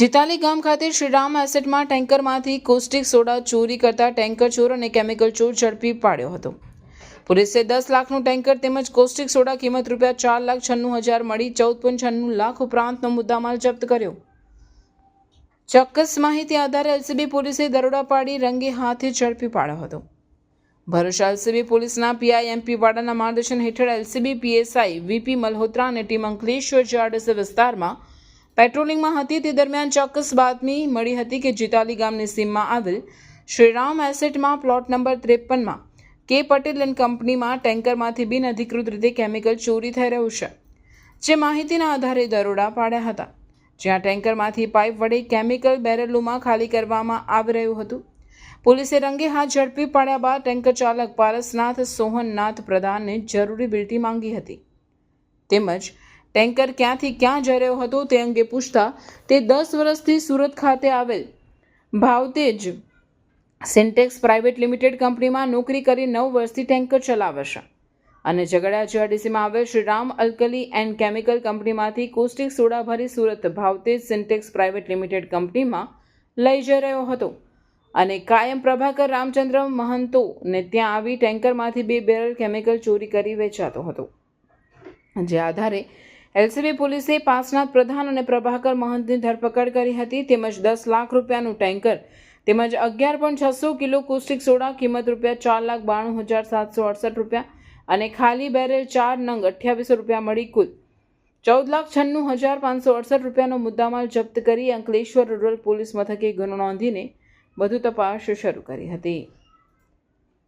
જીતાલી ગામ ખાતે શ્રીરામ એસેટમાં ટેન્કરમાંથી કોસ્ટિક સોડા ચોરી કરતા ટેન્કર ચોર અને કેમિકલ ચોર ઝડપી પાડ્યો હતો. પોલીસે દસ લાખનું ટેન્કર તેમજ કોસ્ટિક સોડા કિંમત રૂપિયા ચાર લાખ છન્નું હજાર મળી ચૌદ પોઈન્ટ છન્નું લાખ ઉપરાંતનો મુદ્દામાલ જપ્ત કર્યો. ચોક્કસ માહિતી આધારે એલસીબી પોલીસે દરોડા પાડી રંગે હાથે ઝડપી પાડ્યો હતો. ભરૂચ એલસીબી પોલીસના પીઆઈ એમપી વાડાના માર્ગદર્શન હેઠળ એલસીબી પીએસઆઈ વીપી મલ્હોત્રા અને ટીમ અંકલેશ્વર જાડેજા વિસ્તારમાં પેટ્રોલિંગમાં હતી તે દરમિયાન ચોક્કસ બાતમી મળી હતી કે જીતાલી ગામની સીમમાં આવેલ શ્રીરામ એસેટમાં પ્લોટ નંબર ત્રેપનમાં કે પટેલ એન્ડ કંપનીમાં ટેન્કરમાંથી બિનઅધિકૃત રીતે કેમિકલ ચોરી થઈ રહ્યું છે, જે માહિતીના આધારે દરોડા પાડ્યા હતા. જ્યાં ટેન્કરમાંથી પાઇપ વડે કેમિકલ બેરલોમાં ખાલી કરવામાં આવી રહ્યું હતું. પોલીસે રંગે હાથ ઝડપી પાડ્યા બાદ ટેન્કર ચાલક પારસનાથ સોહનનાથ પ્રધાનને જરૂરી બિલ્ટી માંગી હતી. તેમજ ટેન્કર ક્યાંથી ક્યાં જઈ રહ્યો હતો તે અંગે પૂછતા તે દસ વર્ષથી સુરત ખાતે આવેલ ભાવતેજ સિન્ટેક્સ પ્રાઇવેટ લિમિટેડ કંપનીમાં નોકરી કરી નવ વર્ષથી ટેન્કર ચલાવે છે અને ઝઘડા જીઆરડીસીમાં આવેલ શ્રીરામ અલ્કલી એન્ડ કેમિકલ કંપનીમાંથી કોસ્ટિક સોડા ભરી Surat Bhavtej Sintex private limited કંપનીમાં લઈ જઈ રહ્યો હતો. અને કાયમ પ્રભાકર રામચંદ્ર મહંતો ને ત્યાં આવી ટેન્કરમાંથી બે બેરલ કેમિકલ ચોરી કરી વેચાતો હતો. જે આધારે એલસીબી પોલીસે પાસનાથ પ્રધાન અને પ્રભાકર મહંતની ધરપકડ કરી હતી, તેમજ દસ લાખ રૂપિયાનું ટેન્કર, તેમજ અગિયાર પોઈન્ટ છસો કિલો કોસ્ટિક સોડા, કિંમત રૂપિયા ચાર લાખ બાણું હજાર સાતસો અડસઠ રૂપિયા અને ખાલી બેરેલ ચાર નંગ અઠ્યાવીસો રૂપિયા મળી કુલ. ચૌદ લાખ છન્નું હજાર પાંચસો અડસઠ રૂપિયાનો મુદ્દામાલ જપ્ત કરી અંકલેશ્વર રૂરલ પોલીસ મથકે ગુનો નોંધીને વધુ તપાસ શરૂ કરી હતી.